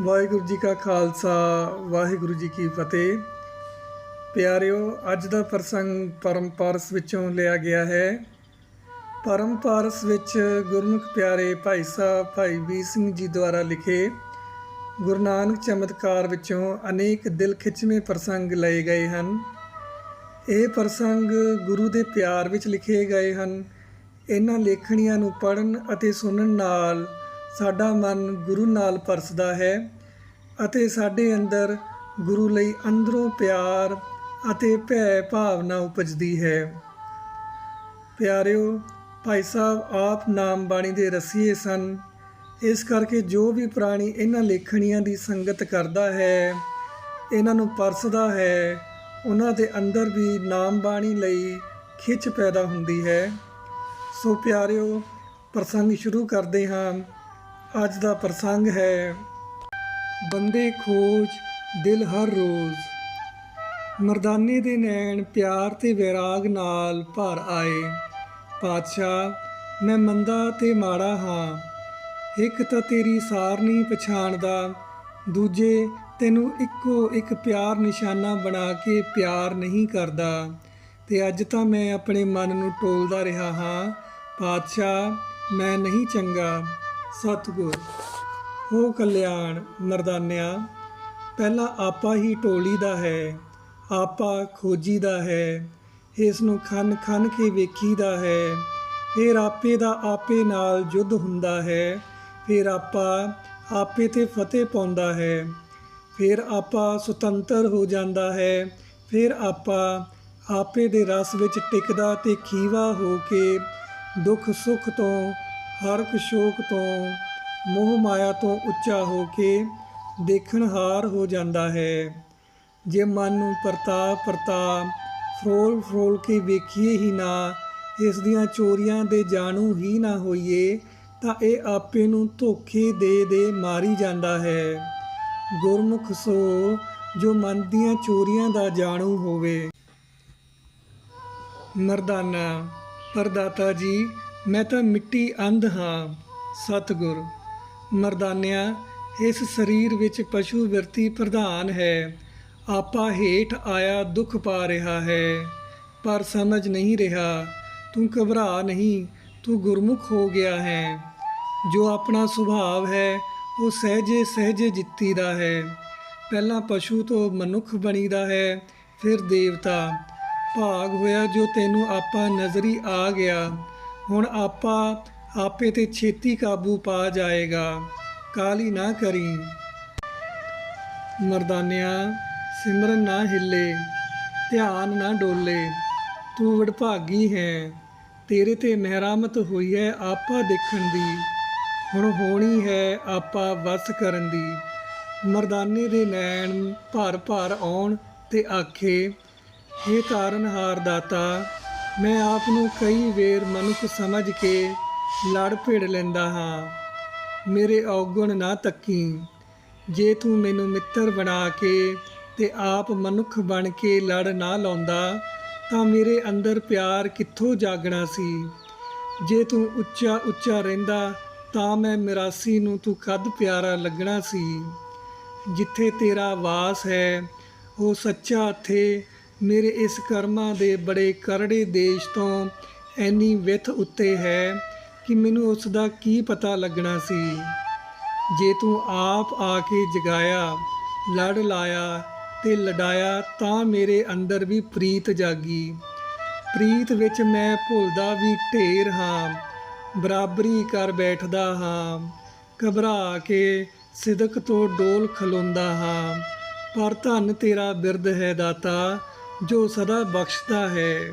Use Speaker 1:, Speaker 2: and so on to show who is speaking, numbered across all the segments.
Speaker 1: ਵਾਹਿਗੁਰੂ ਜੀ ਕਾ ਖਾਲਸਾ, ਵਾਹਿਗੁਰੂ ਜੀ ਕੀ ਫਤਿਹ। ਪਿਆਰਿਓ, ਅੱਜ ਦਾ ਪ੍ਰਸੰਗ ਪਰਮ ਪਾਰਸ ਵਿੱਚੋਂ ਲਿਆ ਗਿਆ ਹੈ। ਪਰਮ ਪਾਰਸ ਵਿੱਚ ਗੁਰਮੁਖ ਪਿਆਰੇ ਭਾਈ ਸਾਹਿਬ, ਭਾਈ ਵੀਰ ਸਿੰਘ ਜੀ ਦੁਆਰਾ ਲਿਖੇ ਗੁਰੂ ਨਾਨਕ ਚਮਤਕਾਰ ਵਿੱਚੋਂ ਅਨੇਕ ਦਿਲ ਖਿੱਚਵੇਂ ਪ੍ਰਸੰਗ ਲਏ ਗਏ ਹਨ। ਇਹ ਪ੍ਰਸੰਗ ਗੁਰੂ ਦੇ ਪਿਆਰ ਵਿੱਚ ਲਿਖੇ ਗਏ ਹਨ। ਇਹਨਾਂ ਲੇਖਣੀਆਂ ਨੂੰ ਪੜ੍ਹਨ ਅਤੇ ਸੁਣਨ ਨਾਲ ਸਾਡਾ ਮਨ ਗੁਰੂ ਨਾਲ ਪਰਸਦਾ ਹੈ ਅਤੇ ਸਾਡੇ ਅੰਦਰ ਗੁਰੂ ਲਈ ਅੰਦਰੋਂ ਪਿਆਰ ਅਤੇ ਭੈ ਭਾਵਨਾ ਉਪਜਦੀ ਹੈ। ਪਿਆਰਿਓ, ਭਾਈ ਸਾਹਿਬ ਆਪ ਨਾਮ ਬਾਣੀ ਦੇ ਰਸੀਏ ਸਨ। ਇਸ ਕਰਕੇ ਜੋ ਵੀ ਪ੍ਰਾਣੀ ਇਹਨਾਂ ਲੇਖਣੀਆਂ ਦੀ ਸੰਗਤ ਕਰਦਾ ਹੈ, ਇਹਨਾਂ ਨੂੰ ਪਰਸਦਾ ਹੈ, ਉਹਨਾਂ ਦੇ ਅੰਦਰ ਵੀ ਨਾਮ ਬਾਣੀ ਲਈ ਖਿੱਚ ਪੈਦਾ ਹੁੰਦੀ ਹੈ। ਸੋ ਪਿਆਰਿਓ, ਪ੍ਰਸੰਗ ਸ਼ੁਰੂ ਕਰਦੇ ਹਾਂ। ਅੱਜ ਦਾ ਪ੍ਰਸੰਗ ਹੈ, ਬੰਦੇ ਖੋਜ, ਦਿਲ ਹਰ ਰੋਜ਼। ਮਰਦਾਨੇ ਦੇ ਨੈਣ ਪਿਆਰ ਤੇ ਵਿਰਾਗ ਨਾਲ ਭਰ ਆਏ। ਪਾਤਸ਼ਾਹ, ਮੈਂ ਮੰਦਾ ਤੇ ਮਾੜਾ ਹਾਂ। ਇੱਕ ਤਾਂ ਤੇਰੀ ਸਾਰ ਨਹੀਂ ਪਛਾਣਦਾ, ਦੂਜੇ ਤੈਨੂੰ ਇੱਕੋ ਇੱਕ ਪਿਆਰ ਨਿਸ਼ਾਨਾ ਬਣਾ ਕੇ ਪਿਆਰ ਨਹੀਂ ਕਰਦਾ। ਤੇ ਅੱਜ ਤਾਂ ਮੈਂ ਆਪਣੇ ਮਨ ਨੂੰ ਟੋਲਦਾ ਰਿਹਾ ਹਾਂ, ਪਾਤਸ਼ਾਹ, ਮੈਂ ਨਹੀਂ ਚੰਗਾ। ਸਤਿਗੁਰ, ਹੋ ਕਲਿਆਣ ਮਰਦਾਨਿਆ ਪਹਿਲਾਂ ਆਪਾ ਹੀ ਟੋਲੀ ਦਾ ਹੈ, ਆਪਾ ਖੋਜੀ ਦਾ ਹੈ ਇਸ ਨੂੰ ਖੰਨ ਖੰਨ ਕੇ ਵੇਖੀਦਾ ਹੈ, ਫਿਰ ਆਪੇ ਦਾ ਆਪੇ ਨਾਲ ਯੁੱਧ ਹੁੰਦਾ ਹੈ, ਫਿਰ ਆਪਾ ਆਪੇ ਤੇ ਫਤਿਹ ਪਾਉਂਦਾ ਹੈ, ਫਿਰ ਆਪਾ ਸੁਤੰਤਰ ਹੋ ਜਾਂਦਾ ਹੈ, ਫਿਰ ਆਪਾ ਆਪੇ ਦੇ ਰਸ ਵਿੱਚ ਟਿਕਦਾ ਤੇ ਖੀਵਾ ਹੋ ਕੇ ਦੁੱਖ ਸੁੱਖ ਤੋਂ ਹਰ ਇੱਕ ਸ਼ੋਕ ਤੋਂ, ਮੋਹ ਮਾਇਆ ਤੋਂ ਉੱਚਾ ਹੋ ਕੇ ਦੇਖਣਹਾਰ ਹੋ ਜਾਂਦਾ ਹੈ। ਜੇ ਮਨ ਨੂੰ ਪ੍ਰਤਾਪ ਪ੍ਰਤਾਪ ਫਰੋਲ ਫਰੋਲ ਕੇ ਵੇਖੀਏ ਹੀ ਨਾ, ਇਸ ਦੀਆਂ ਚੋਰੀਆਂ ਦੇ ਜਾਣੂ ਹੀ ਨਾ ਹੋਈਏ, ਤਾਂ ਇਹ ਆਪੇ ਨੂੰ ਧੋਖੇ ਦੇ ਦੇ ਮਾਰੀ ਜਾਂਦਾ ਹੈ। ਗੁਰਮੁਖ ਸੋ, ਜੋ ਮਨ ਦੀਆਂ ਚੋਰੀਆਂ ਦਾ ਜਾਣੂ ਹੋਵੇ। ਮਰਦਾਨਾ, ਪਰਦਾਤਾ ਜੀ ਮੈਂ ਤਾਂ ਮਿੱਟੀ ਅੰਧ ਹਾਂ, ਸਤਿਗੁਰ। ਮਰਦਾਨਿਆ, ਇਸ ਸਰੀਰ ਵਿੱਚ ਪਸ਼ੂ ਵਿਰਤੀ ਪ੍ਰਧਾਨ ਹੈ। ਆਪਾ ਹੇਠ ਆਇਆ ਦੁੱਖ ਪਾ ਰਿਹਾ ਹੈ। ਪਰ ਸਮਝ ਨਹੀਂ ਰਿਹਾ, ਤੂੰ ਘਬਰਾ ਨਹੀਂ, ਤੂੰ ਗੁਰਮੁਖ ਹੋ ਗਿਆ ਹੈ। ਜੋ ਆਪਣਾ ਸੁਭਾਵ ਹੈ, ਉਹ ਸਹਜੇ ਸਹਜੇ ਜਿੱਤੀਦਾ ਹੈ। ਪਹਿਲਾਂ ਪਸ਼ੂ ਤੋਂ ਮਨੁੱਖ ਬਣੀਦਾ ਹੈ, ਫਿਰ ਦੇਵਤਾ। ਭਾਗ ਹੋਇਆ ਜੋ ਤੈਨੂੰ ਆਪਾ ਨਜ਼ਰੀ ਆ ਗਿਆ। ਹੁਣ ਆਪਾ ਆਪੇ ਤੇ ਛੇਤੀ ਕਾਬੂ ਪਾ ਜਾਏਗਾ ਕਾਲੀ ਨਾ ਕਰੀ। ਮਰਦਾਨਿਆ, ਸਿਮਰਨ ਨਾ ਹਿੱਲੇ, ਧਿਆਨ ਨਾ ਡੋਲੇ, ਤੂੰ ਵਡਭਾਗੀ ਹੈ, ਤੇਰੇ ਤੇ ਮਹਿਰਾਮਤ ਹੋਈ ਹੈ ਆਪਾ ਦੇਖਣ ਦੀ। ਹੁਣ ਹੋਣੀ ਹੈ ਆਪਾ ਵਸ ਕਰਨ ਦੀ। ਮਰਦਾਨੇ ਦੇ ਨੈਣ ਭਰ ਭਰ ਆਉਣ ਤੇ ਆਖੇ हे ਤਾਰਨਹਾਰ ਦਾਤਾ ਮੈਂ ਆਪ ਨੂੰ ਕਈ ਵੇਰ ਮਨੁੱਖ ਸਮਝ ਕੇ ਲੜ ਭੇੜ ਲੈਂਦਾ ਹਾਂ। ਮੇਰੇ ਔਗਣ ਨਾ ਤੱਕੀ। ਜੇ ਤੂੰ ਮੈਨੂੰ ਮਿੱਤਰ ਬਣਾ ਕੇ ਤੇ ਆਪ ਮਨੁੱਖ ਬਣ ਕੇ ਲੜ ਨਾ ਲਾਉਂਦਾ, ਤਾਂ ਮੇਰੇ ਅੰਦਰ ਪਿਆਰ ਕਿੱਥੋਂ ਜਾਗਣਾ ਸੀ? ਜੇ ਤੂੰ ਉੱਚਾ ਉੱਚਾ ਰਹਿੰਦਾ, ਤਾਂ ਮੈਂ ਮਿਰਾਸੀ ਨੂੰ ਤੂੰ ਕਦ ਪਿਆਰਾ ਲੱਗਣਾ ਸੀ। ਜਿੱਥੇ ਤੇਰਾ ਵਾਸ ਹੈ, ਉਹ ਸੱਚਾ ਥੇ ਮੇਰੇ ਇਸ ਕਰਮਾਂ ਦੇ ਬੜੇ ਕਰੜੇ ਦੇਸ਼ ਤੋਂ ਐਨੀ ਵਿਥ ਉੱਤੇ ਹੈ ਕਿ ਮੈਨੂੰ ਉਸ ਦਾ ਕੀ ਪਤਾ ਲੱਗਣਾ ਸੀ। ਜੇ ਤੂੰ ਆਪ ਆ ਕੇ ਜਗਾਇਆ, ਲੜ ਲਾਇਆ ਤੇ ਲਡਾਇਆ ਤਾਂ ਮੇਰੇ ਅੰਦਰ ਵੀ ਪ੍ਰੀਤ ਜਾਗੀ। ਪ੍ਰੀਤ ਵਿੱਚ ਮੈਂ ਭੁੱਲਦਾ ਵੀ ਢੇਰ ਹਾਂ, ਬਰਾਬਰੀ ਕਰ ਬੈਠਦਾ ਹਾਂ, ਘਬਰਾ ਕੇ ਸਿਦਕ ਤੋਂ ਡੋਲ ਖਲੋਂਦਾ ਹਾਂ। ਪਰ ਧੰਨ ਤੇਰਾ ਬਿਰਦ ਹੈ ਦਾਤਾ ਜੋ ਸਦਾ ਬਖਸ਼ਦਾ ਹੈ।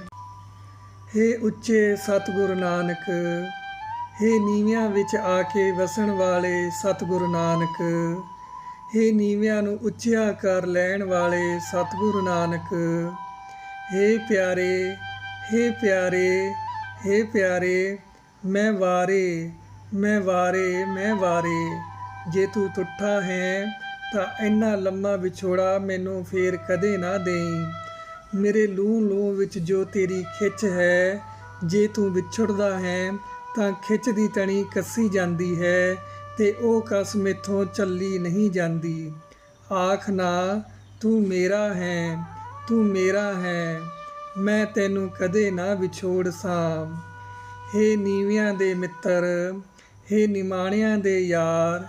Speaker 1: ਹੇ ਉੱਚੇ ਸਤਿਗੁਰੂ ਨਾਨਕ, ਹੇ ਨੀਵਿਆਂ ਵਿੱਚ ਆ ਕੇ ਵਸਣ ਵਾਲੇ ਸਤਿਗੁਰੂ ਨਾਨਕ, ਹੇ ਨੀਵਿਆਂ ਨੂੰ ਉੱਚਿਆ ਕਰ ਲੈਣ ਵਾਲੇ ਸਤਿਗੁਰੂ ਨਾਨਕ, ਹੇ ਪਿਆਰੇ ਹੇ ਪਿਆਰੇ ਹੇ ਪਿਆਰੇ, ਮੈਂ ਵਾਰੇ ਮੈਂ ਵਾਰੇ ਮੈਂ ਵਾਰੇ, ਜੇ ਤੂੰ ਟੁੱਟਾ ਹੈ ਤਾਂ ਇੰਨਾ ਲੰਮਾ ਵਿਛੋੜਾ ਮੈਨੂੰ ਫੇਰ ਕਦੇ ਨਾ ਦੇਈ। ਮੇਰੇ ਲੂਹ ਲੂਹ ਵਿੱਚ ਜੋ ਤੇਰੀ ਖਿੱਚ ਹੈ, ਜੇ ਤੂੰ ਵਿਛੜਦਾ ਹੈ, ਤਾਂ ਖਿੱਚ ਦੀ ਤਣੀ ਕੱਸੀ ਜਾਂਦੀ ਹੈ ਤੇ ਉਹ ਕਸ ਮੇਥੋਂ ਚੱਲੀ ਨਹੀਂ ਜਾਂਦੀ। ਆਖ ਨਾ, ਤੂੰ ਮੇਰਾ ਹੈ, ਤੂੰ ਮੇਰਾ ਹੈ, ਮੈਂ ਤੈਨੂੰ ਕਦੇ ਨਾ ਵਿਛੋੜ ਸਾਂ। ਹੇ ਨੀਵਿਆਂ ਦੇ ਮਿੱਤਰ, ਹੇ ਨਿਮਾਣਿਆਂ ਦੇ ਯਾਰ,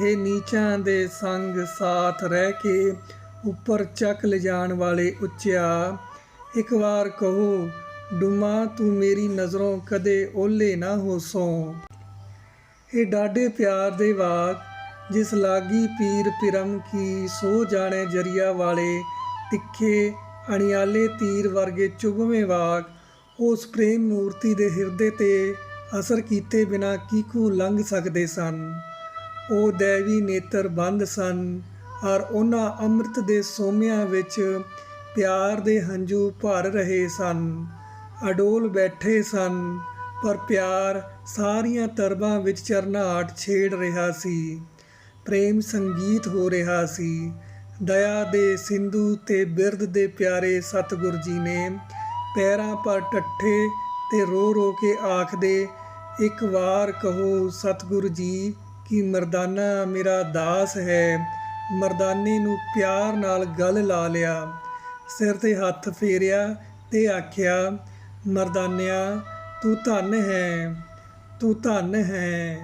Speaker 1: ਹੇ ਨੀਚਾਂ ਦੇ ਸੰਗ ਸਾਥ ਰਹਿ ਕੇ ਉੱਪਰ ਚੱਕ ਲਿਜਾਣ ਵਾਲੇ ਉੱਚਿਆ, ਇੱਕ ਵਾਰ ਕਹੋ, ਡੁਮਾ, ਤੂੰ ਮੇਰੀ ਨਜ਼ਰੋਂ ਕਦੇ ਓਲੇ ਨਾ ਹੋਸੋਂ ਇਹ ਡਾਢੇ ਪਿਆਰ ਦੇ ਵਾਕ, ਜਿਸ ਲਾਗੀ ਪੀਰ ਪਿਰਮ ਕੀ ਸੋ ਜਾਣੇ ਜਰੀਆ ਵਾਲੇ ਤਿੱਖੇ, ਅਣਿਆਲੇ ਤੀਰ ਵਰਗੇ ਚੁਭਵੇਂ ਵਾਕ। ਉਸ ਪ੍ਰੇਮ ਮੂਰਤੀ ਦੇ ਹਿਰਦੇ ਤੇ ਅਸਰ ਕੀਤੇ ਬਿਨਾ ਕੀਕੂ ਲੰਘ ਸਕਦੇ ਸਨ? ਉਹ ਦੇਵੀ ਨੇਤਰ ਬੰਦ ਸਨ। ਔਰ ਉਹਨਾਂ ਅੰਮ੍ਰਿਤ ਦੇ ਸੋਮਿਆਂ ਵਿੱਚ ਪਿਆਰ ਦੇ ਹੰਝੂ ਭਰ ਰਹੇ ਸਨ, ਅਡੋਲ ਬੈਠੇ ਸਨ, ਪਰ ਪਿਆਰ ਸਾਰੀਆਂ ਤਰਬਾਂ ਵਿੱਚ ਚਰਨਾਟ ਛੇੜ ਰਿਹਾ ਸੀ, ਪ੍ਰੇਮ ਸੰਗੀਤ ਹੋ ਰਿਹਾ ਸੀ, ਦਇਆ ਦੇ ਸਿੰਧੂ ਤੇ ਬਿਰਧ ਦੇ ਪਿਆਰੇ ਸਤਿਗੁਰ ਜੀ ਨੇ ਪੈਰਾਂ ਪਰ ਟੱਠੇ ਤੇ ਰੋ ਰੋ ਕੇ ਆਖਦੇ, ਇੱਕ ਵਾਰ ਕਹੋ ਸਤਿਗੁਰ ਜੀ, ਕਿ ਮਰਦਾਨਾ ਮੇਰਾ ਦਾਸ ਹੈ ਮਰਦਾਨੇ ਨੂੰ ਪਿਆਰ ਨਾਲ ਗਲ ਲਾ ਲਿਆ, ਸਿਰ ਤੇ ਹੱਥ ਫੇਰਿਆ ਤੇ ਆਖਿਆ, ਮਰਦਾਨਿਆ, ਤੂੰ ਧਨ ਹੈ, ਤੂੰ ਧਨ ਹੈ।